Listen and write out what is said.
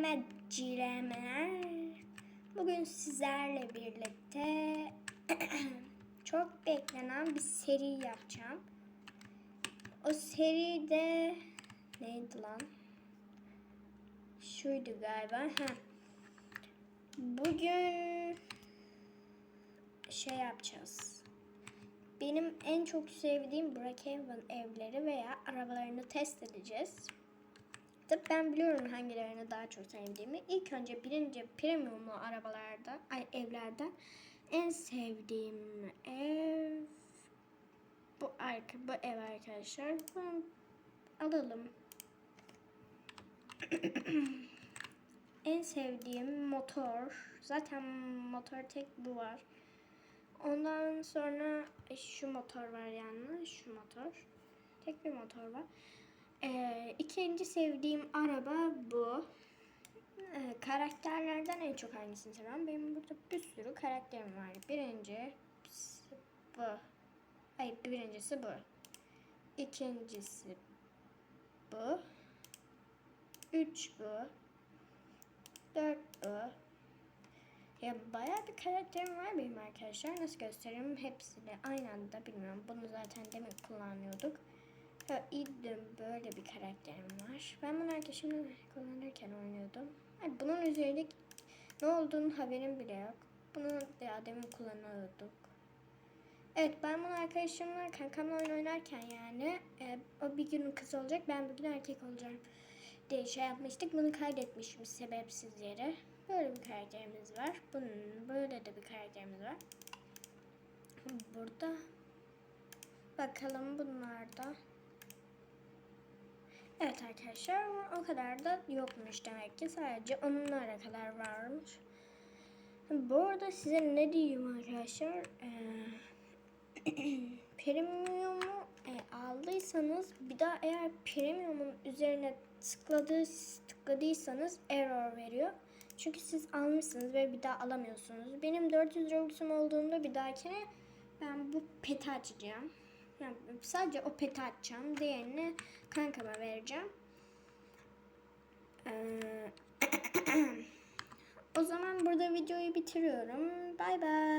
Cilemet cilemeler. Bugün sizlerle birlikte çok beklenen bir seri yapacağım. O seride neydi lan? Şuydu galiba. Ha. Bugün şey yapacağız. Benim en çok sevdiğim Brookhaven evleri veya arabalarını test edeceğiz. Tabii ben biliyorum hangilerini daha çok sevdiğimi. İlk önce birinci premiumlu arabalarda, ay evlerden en sevdiğim ev bu arka bu ev arkadaşlar. Bunu alalım. en sevdiğim motor. Zaten motor tek bu var. Ondan sonra e, şu motor var yani. Şu motor. Tek bir motor var. Ee, ikinci sevdiğim araba bu. Ee, karakterlerden en çok hangisini seviyorum? Benim burada bir sürü karakterim var. Birinci bu. Hayır birincisi bu. İkincisi bu. Üç bu. Dört bu. Ya bayağı bir karakterim var benim arkadaşlar. Nasıl göstereyim? Hepsini aynı anda bilmiyorum. Bunu zaten demin kullanıyorduk. İddim böyle bir karakterim var. Ben bunu arkadaşımla kullanırken oynuyordum. Yani bunun üzerinde ne olduğunu haberim bile yok. Bunu daha demin kullanıyorduk. Evet ben bunu arkadaşımla kankamla oyun oynarken yani e, o bir gün kız olacak ben bir gün erkek olacağım diye şey yapmıştık. Bunu kaydetmişim sebepsiz yere. Böyle bir karakterimiz var. Bunun böyle de bir karakterimiz var. Burada bakalım bunlarda. Evet arkadaşlar o kadar da yokmuş demek ki sadece onlara kadar varmış. Bu arada size ne diyeyim arkadaşlar? Ee, premium'u e, aldıysanız bir daha eğer premium'un üzerine tıkladı, tıkladıysanız error veriyor. Çünkü siz almışsınız ve bir daha alamıyorsunuz. Benim 400 Robux'um olduğunda bir dahakine ben bu peti açacağım. Yani sadece o peti açacağım. Diğerini kankama vereceğim. Ee, o zaman burada videoyu bitiriyorum. Bay bay.